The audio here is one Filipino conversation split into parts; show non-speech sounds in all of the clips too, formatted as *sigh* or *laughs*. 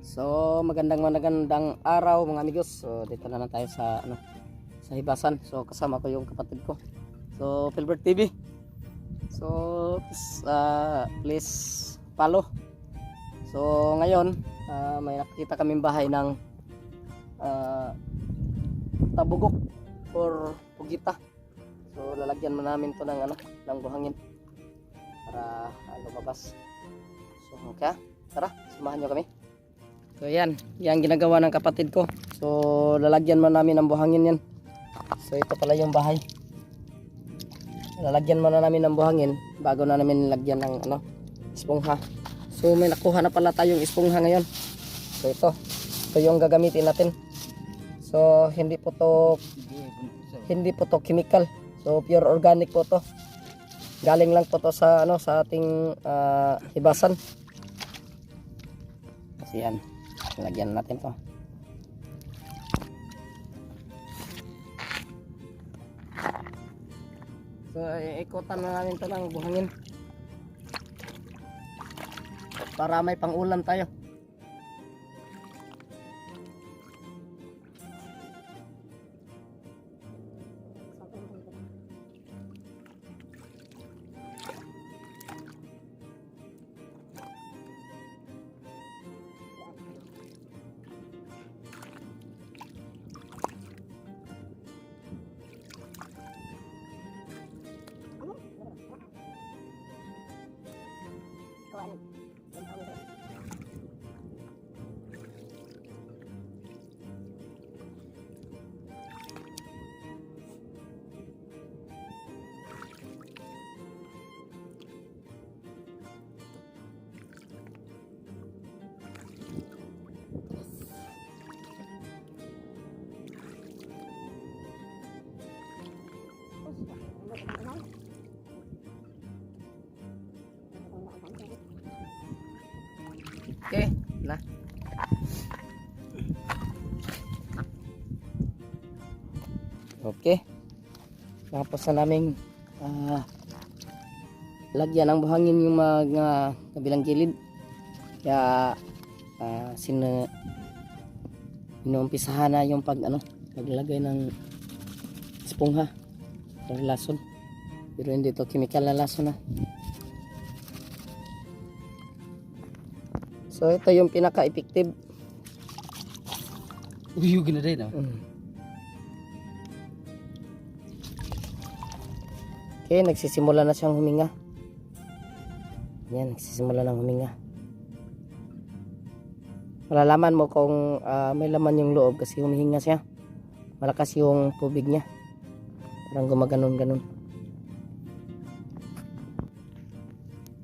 So magandang magandang araw mga amigos. So dito na lang tayo sa ano sa Hibasan. So kasama ko yung kapatid ko. So Filbert TV. So ah, please follow. So ngayon ah, may nakita kaming bahay ng ah, tabugok or pugita. So lalagyan mo namin to ng ano ng buhangin para ah, lumabas. So okay, tara, samahan nyo kami. So yan, yan ginagawa ng kapatid ko. So lalagyan man namin ng buhangin yan. So ito pala yung bahay. Lalagyan muna namin ng buhangin bago na namin lagyan ng ano, espongha. So may nakuha na pala tayong espongha ngayon. So ito, ito yung gagamitin natin. So hindi po to hindi po to chemical. So pure organic po to. Galing lang po to sa ano sa ating ah, hibasan. Kasi yan. Lagyan natin to. So, ikutan na namin to ng buhangin. Para may pang-ulam tayo. Okay, na. Okay. Tapos na namin ah, lagyan ng buhangin yung mga kabilang gilid. Kaya uh, sina inuumpisahan na yung pag ano, paglagay ng espongha or lason. Pero hindi to chemical na lason na. So ito yung pinaka-effective. Uyug na rin, oh. Mm. Okay, nagsisimula na siyang huminga. Yan, nagsisimula ng huminga. Malalaman mo kung ah, may laman yung loob kasi humihinga siya. Malakas yung tubig niya. Parang gumaganon-ganon.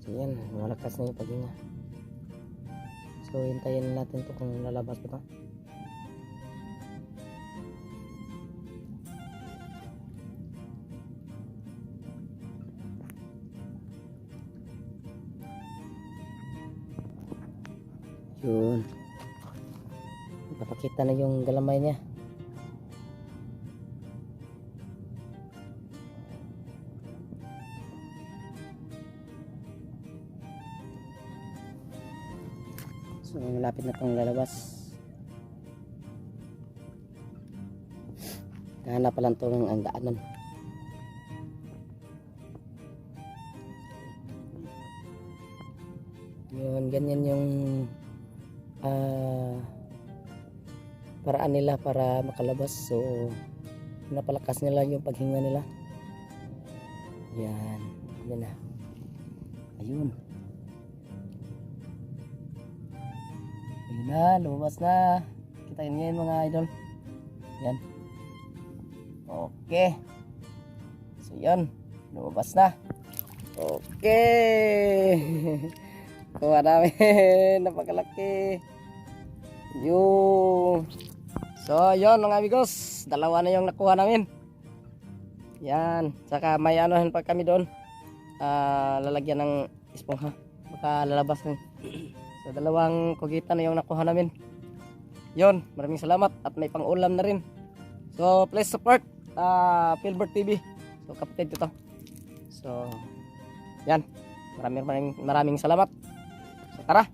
So yan, malakas na yung paghinga. So hintayin natin to kung lalabas pa. Yun. Papakita na yung galamay niya. So, malapit na itong lalabas. Kahanap pa lang ito ng ang daanan. Yun, ganyan yung ah paraan nila para makalabas. So, napalakas nila yung paghinga nila. Yan. Yan na. Ayun. Ayun na, lumabas na. Kita nyo mga idol. Yan. Okay. So, yan. Lumabas na. Okay. *laughs* Kuha namin. *laughs* Napakalaki. Yung. So, yon mga amigos. Dalawa na yung nakuha namin. Yan. Saka may anuhan pa kami doon. Ah, lalagyan ng espongha. Baka lalabas ng So, dalawang kugita na yung nakuha namin. Yon, maraming salamat at may pang-ulam na rin. So, please support uh, Filbert TV. So, kapatid ko to. So, yan. Maraming maraming, maraming salamat. So, tara,